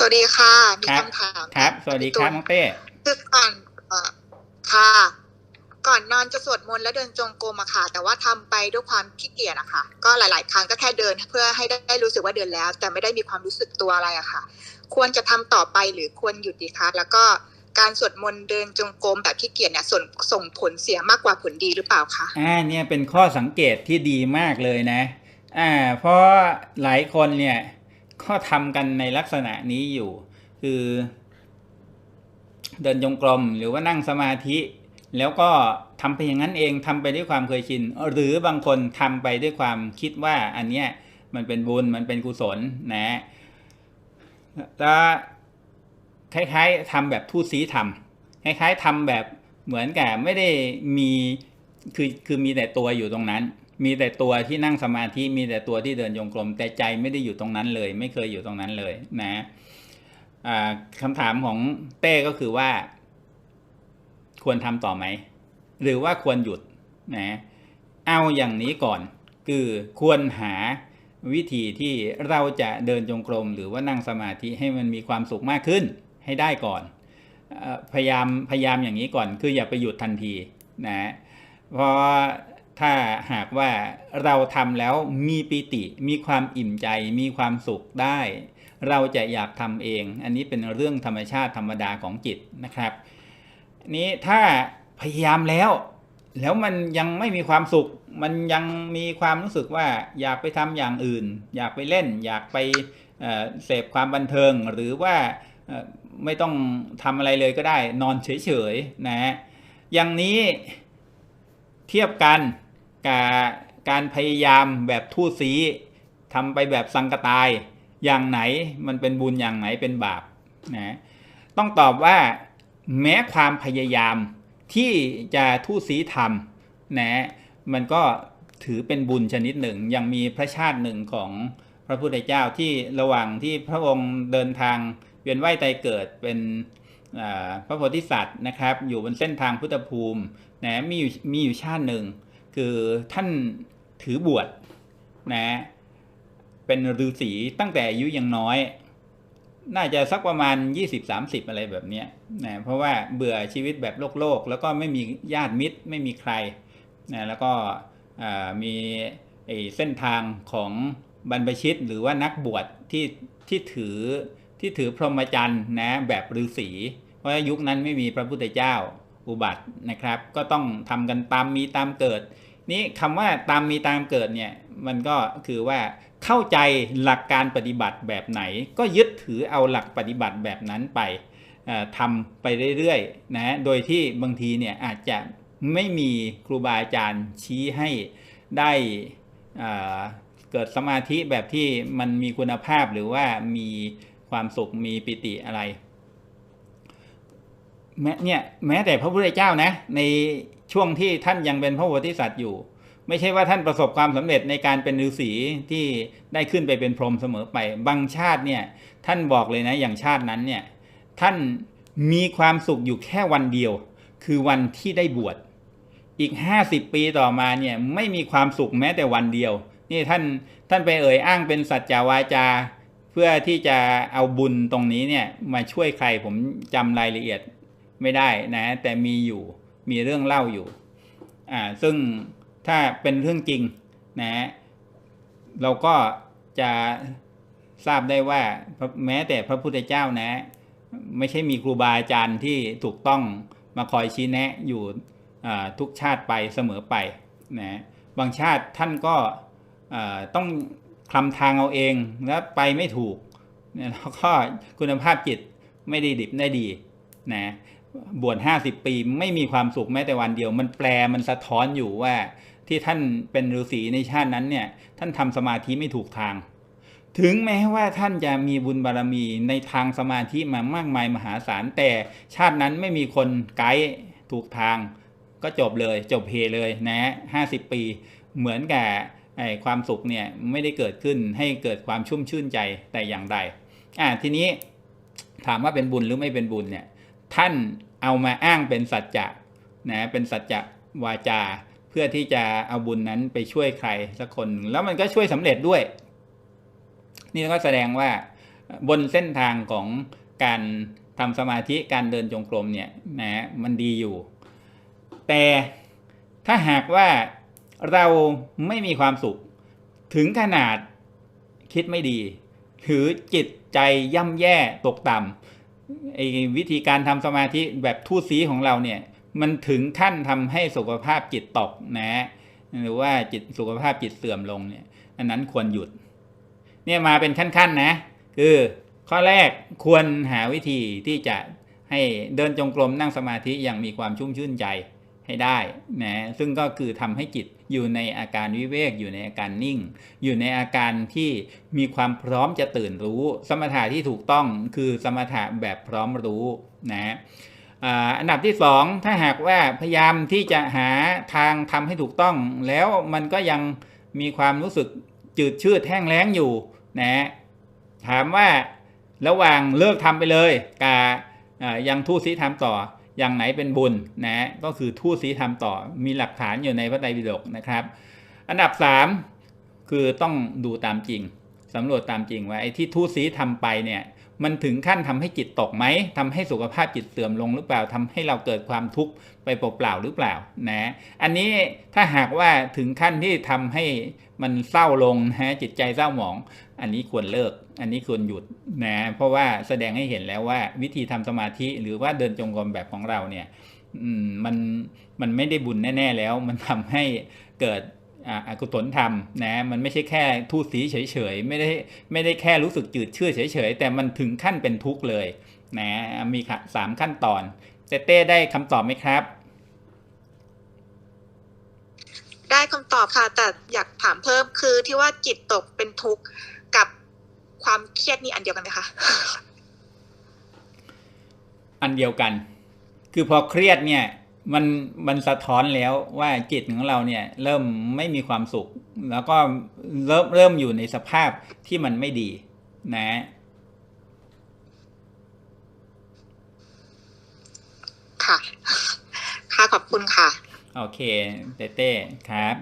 สวัสดีค่ะมีครับคำถามครับ สวัสดีครับน้องเต้คือก่อนเอ่อค่ะ ก่อนนอนจะสวดมนต์และเดินจงกรมอะค่ะ แต่ว่าทำไปด้วยความขี้เกียจอะค่ะ ก็หลาย ๆ ครั้งก็แค่เดินเพื่อให้ได้รู้สึกว่าเดินแล้ว แต่ไม่ได้มีความรู้สึกตัวอะไรอะค่ะ ควรจะทำต่อไปหรือควรหยุดดีคะแล้วก็การสวดมนต์เดินจงกรมแบบขี้เกียจเนี่ยส่งส่งผลเสียมากกว่าผลดีหรือเปล่าคะอ่าเนี่ยเป็นข้อสังเกตที่ดีมากเลยนะ อ่า เพราะหลายคนเนี่ย ก็ทำกันในลักษณะนี้อยู่ คือ เดินจงกรมหรือว่านั่งสมาธิ แล้วก็ทำไปอย่างนั้นเองทำไปด้วยความเคยชิน หรือบางคนทำไปด้วยความคิดว่าอันเนี้ยมันเป็นบุญมันเป็นกุศลนะแต่คล้ายๆทำแบบทูตสีทำคล้ายๆทำแบบเหมือนกับไม่ได้มีคือคือมีแต่ตัวอยู่ตรงนั้น มีแต่ตัวที่นั่งสมาธิมีแต่ตัวที่เดินจงกรมแต่ใจไม่ได้อยู่ตรงนั้นเลย ไม่เคยอยู่ตรงนั้นเลยนะอ่าคำถามของเต้ก็คือว่า ควรทำต่อไหม หรือว่าควรหยุดนะเอาอย่างนี้ก่อน คือควรหาวิธีที่เราจะเดินจงกรม หรือว่านั่งสมาธิให้มันมีความสุขมากขึ้นให้ได้ก่อนพยายามพยายามอย่างนี้ก่อน คืออย่าไปหยุดทันทีนะเพราะ ถ้าหากว่าเราทำแล้วมีปิติ มีความอิ่มใจ มีความสุขได้ เราจะอยากทำเอง อันนี้เป็นเรื่องธรรมชาติธรรมดาของจิตนะครับ นี้ถ้าพยายามแล้ว แล้วมันยังไม่มีความสุข มันยังมีความรู้สึกว่าอยากไปทำอย่างอื่น อยากไปเล่น อยากไปเเสพความบันเทิง หรือว่าไม่ต้องทำอะไรเลยก็ได้ นอนเฉยๆนะฮะอย่างนี้เทียบกัน กับการพยายามแบบทูตสีทำไปแบบสังกตายอย่างไหนมันเป็นบุญอย่างไหนเป็นบาปนะต้องตอบว่าแม้ความพยายามที่จะทูตสีทำนะมันก็ถือเป็นบุญชนิดหนึ่ง ยังมีพระชาติหนึ่งของพระพุทธเจ้าที่ระหว่างที่พระองค์เดินทางเวียนว่ายตายเกิดเป็นพระโพธิสัตว์นะครับ อยู่บนเส้นทางพุทธภูมินะมีอยู่มีอยู่ชาติหนึ่ง คือท่านถือบวชนะ เป็นฤาษีตั้งแต่อายุยังน้อย น่าจะสักประมาณ 20-30 อะไรแบบนี้นะเพราะว่าเบื่อชีวิตแบบโลกโลก แล้วก็ไม่มีญาติมิตรไม่มีใครนะแล้วก็มีเส้นทางของบรรพชิตหรือว่านักบวชที่ที่ถือที่ถือพรหมจรรย์นะแบบฤาษีเพราะว่ายุคนั้นไม่มีพระพุทธเจ้าอุบัตินะครับ ก็ต้องทำกันตามมีตามเกิด นี่คำว่าตามมีตามเกิดเนี่ยมันก็คือว่าเข้าใจหลักการปฏิบัติแบบไหน ก็ยึดถือเอาหลักปฏิบัติแบบนั้นไปทำไปเรื่อยๆนะโดยที่บางทีเนี่ยอาจจะไม่มีครูบาอาจารย์ชี้ให้ได้เอ่อเกิดสมาธิแบบที่มันมีคุณภาพหรือว่ามีความสุขมีปิติอะไรแม้เนี่ยแม้แต่พระพุทธเจ้านะใน ช่วงที่ท่านยังเป็นพระโพธิสัตว์อยู่ ไม่ใช่ว่าท่านประสบความสำเร็จในการเป็นฤาษีที่ได้ขึ้นไปเป็นพรหมเสมอไป บางชาติเนี่ยท่านบอกเลยนะอย่างชาตินั้นเนี่ยท่านมีความสุขอยู่แค่วันเดียว คือวันที่ได้บวชอีก 50 ปีต่อมาเนี่ยไม่มีความสุขแม้แต่วันเดียว นี่ท่านท่านไปเอ่ยอ้างเป็นสัจจาวาจา เพื่อที่จะเอาบุญตรงนี้เนี่ยมาช่วยใครผมจำรายละเอียดไม่ได้นะ แต่มีอยู่ มีเรื่องเล่าอยู่อ่าซึ่งถ้าเป็นเรื่องจริงนะเราก็จะทราบได้ว่าแม้แต่พระพุทธเจ้านะ ไม่ใช่มีครูบาอาจารย์ที่ถูกต้องมาคอยชี้แนะอยู่อ่าทุกชาติไปเสมอไปนะบางชาติท่านก็อ่าต้องคลำทางเอาเองแล้วไปไม่ถูกเนี่ยแล้วก็คุณภาพจิตไม่ได้ดิบได้ดีนะ บวชห้าสิบปีไม่มีความสุขแม้แต่วันเดียว มันแปลมันสะท้อนอยู่ว่า ที่ท่านเป็นฤาษีในชาตินั้นเนี่ย ท่านทำสมาธิไม่ถูกทาง ถึงแม้ว่าท่านจะมีบุญบารรมีในทางสมาธิมามากมายมหาศาลแต่ชาตินั้นไม่มีคนไกด์ถูกทาง ก็จบเลย จบเพเลยนะห้าสิบปีเหมือนกับไอความสุขเนี่ยไม่ได้เกิดขึ้นให้เกิดความชุ่มชื่นใจแต่อย่างใดอ่าทีนี้ถามว่าเป็นบุญหรือไม่เป็นบุญเนี่ยท่าน เอามาอ้างเป็นสัจจะนะเป็นสัจจะวาจา เพื่อที่จะเอาบุญนั้นไปช่วยใครสักคนหนึ่งแล้วมันก็ช่วยสำเร็จด้วย นี่ก็แสดงว่าบนเส้นทางของการทำสมาธิการเดินจงกรมเนี่ยนะมันดีอยู่ แต่ถ้าหากว่าเราไม่มีความสุข ถึงขนาดคิดไม่ดี หรือจิตใจย่ำแย่ตกต่ำ ไอ้วิธีการทำสมาธิแบบทู่ซีของเราเนี่ยมันถึงขั้นทำให้สุขภาพจิตตกนะหรือว่าจิตสุขภาพจิตเสื่อมลงเนี่ย อันนั้นควรหยุด เนี่ยมาเป็นขั้นๆนะ คือข้อแรกควรหาวิธีที่จะให้เดินจงกรมนั่งสมาธิอย่างมีความชุ่มชื่นใจ ให้ได้นะซึ่งก็คือทำให้จิตอยู่ในอาการวิเวก อยู่ในอาการนิ่ง อยู่ในอาการที่มีความพร้อมจะตื่นรู้ สมถะที่ถูกต้องคือสมถะแบบพร้อมรู้นะอันดับที่สองถ้าหากว่าพยายามที่จะหาทางทำให้ถูกต้อง แล้วมันก็ยังมีความรู้สึกจืดชืดแห้งแล้งอยู่นะถามว่าระหว่างเลิกทำไปเลยกับยังทูตซีทำต่อ อย่างไหนเป็นบุญนะก็คือทูตสีทำต่อมีหลักฐานอยู่ในพระไตรปิฎกนะครับ อันดับสามคือต้องดูตามจริงสำรวจตามจริงว่าไอ้ที่ทูตสีทำไปเนี่ย มันถึงขั้นทำให้จิตตกไหมทำให้สุขภาพจิตเสื่อมลงหรือเปล่าทำให้เราเกิดความทุกข์ไปเปล่าๆหรือเปล่านะอันนี้ถ้าหากว่าถึงขั้นที่ทำให้มันเศร้าลงนะ จิตใจเศร้าหมอง อันนี้ควรเลิก อันนี้ควรหยุดนะ เพราะว่าแสดงให้เห็นแล้วว่าวิธีทำสมาธิหรือว่าเดินจงกรมแบบของเราเนี่ยมันมันไม่ได้บุญแน่ ๆ แล้ว มันทำให้เกิด อ่าอกุศลธรรมนะมันไม่ใช่แค่ทูตสีเฉยๆไม่ได้ไม่ได้แค่รู้สึกจืดชืดเฉยๆแต่มันถึงขั้นเป็นทุกข์เลยนะมีค่ะสามขั้นตอนเต้เต้ได้คำตอบไหมครับ ได้คำตอบค่ะ แต่อยากถามเพิ่มคือที่ว่าจิตตกเป็นทุกข์กับความเครียดนี่อันเดียวกันไหมคะอันเดียวกัน คือพอเครียดเนี่ย มันมันสะท้อนแล้วว่าจิตของเราเนี่ยเริ่มไม่มีความสุข แล้วก็เริ่มเริ่มอยู่ในสภาพที่มันไม่ดีนะค่ะ ค่ะขอบคุณค่ะ โอเค เต้เต้ครับ